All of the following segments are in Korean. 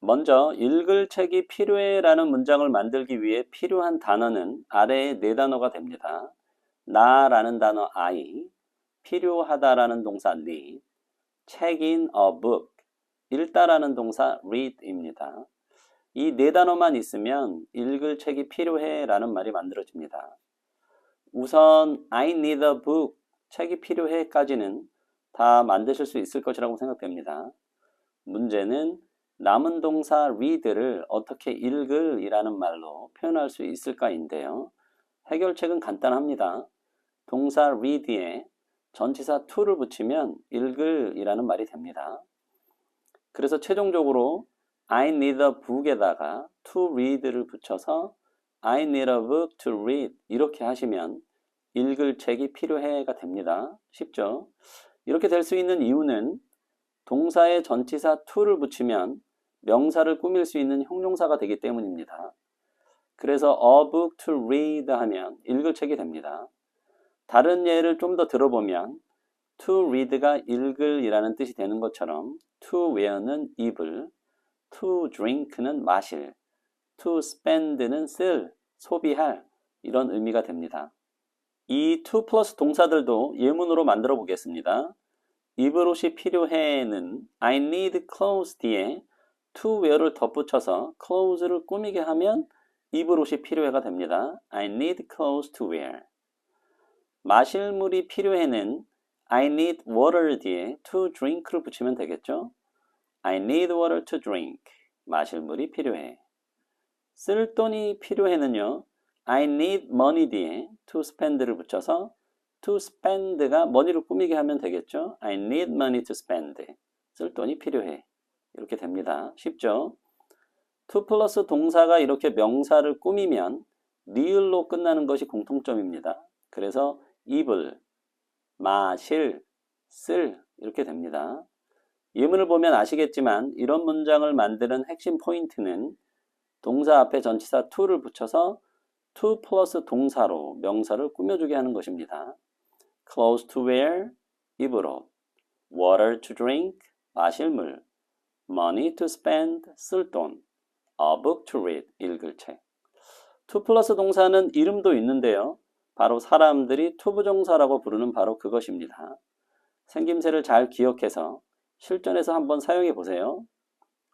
먼저 읽을 책이 필요해 라는 문장을 만들기 위해 필요한 단어는 아래의 네 단어가 됩니다. 나라는 단어 I, 필요하다라는 동사 need, 책인 a book, 읽다라는 동사 read입니다. 이 네 단어만 있으면 읽을 책이 필요해 라는 말이 만들어집니다. 우선 I need a book, 책이 필요해 까지는 다 만드실 수 있을 것이라고 생각됩니다. 문제는 남은 동사 read를 어떻게 읽을 이라는 말로 표현할 수 있을까인데요. 해결책은 간단합니다. 동사 read에 전치사 to를 붙이면 읽을 이라는 말이 됩니다. 그래서 최종적으로 I need a book에다가 to read를 붙여서 I need a book to read 이렇게 하시면 읽을 책이 필요해가 됩니다. 쉽죠? 이렇게 될 수 있는 이유는 동사에 전치사 to를 붙이면 명사를 꾸밀 수 있는 형용사가 되기 때문입니다. 그래서 a book to read 하면 읽을 책이 됩니다. 다른 예를 좀 더 들어보면 to read가 읽을 이라는 뜻이 되는 것처럼 to wear는 입을, to drink는 마실, to spend는 쓸, 소비할 이런 의미가 됩니다. 이 to 플러스 동사들도 예문으로 만들어 보겠습니다. 입을 옷이 필요해는 I need clothes 뒤에 to wear를 덧붙여서 clothes를 꾸미게 하면 입을 옷이 필요해가 됩니다. I need clothes to wear. 마실 물이 필요해는 I need water 뒤에 to drink를 붙이면 되겠죠. I need water to drink. 마실 물이 필요해. 쓸 돈이 필요해는요. I need money 뒤에 to spend를 붙여서 to spend가 money를 꾸미게 하면 되겠죠. I need money to spend. 쓸 돈이 필요해. 이렇게 됩니다. 쉽죠? to 플러스 동사가 이렇게 명사를 꾸미면 리을로 끝나는 것이 공통점입니다. 그래서 입을, 마실, 쓸 이렇게 됩니다. 예문을 보면 아시겠지만 이런 문장을 만드는 핵심 포인트는 동사 앞에 전치사 to를 붙여서 to 플러스 동사로 명사를 꾸며주게 하는 것입니다. clothes to wear, 옷, water to drink, 마실 물, money to spend, 쓸 돈, a book to read, 읽을 책. to 플러스 동사는 이름도 있는데요. 바로 사람들이 투부정사라고 부르는 바로 그것입니다. 생김새를 잘 기억해서 실전에서 한번 사용해 보세요.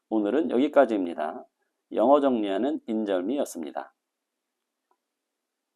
오늘은 여기까지입니다. 영어 정리하는 인절미였습니다.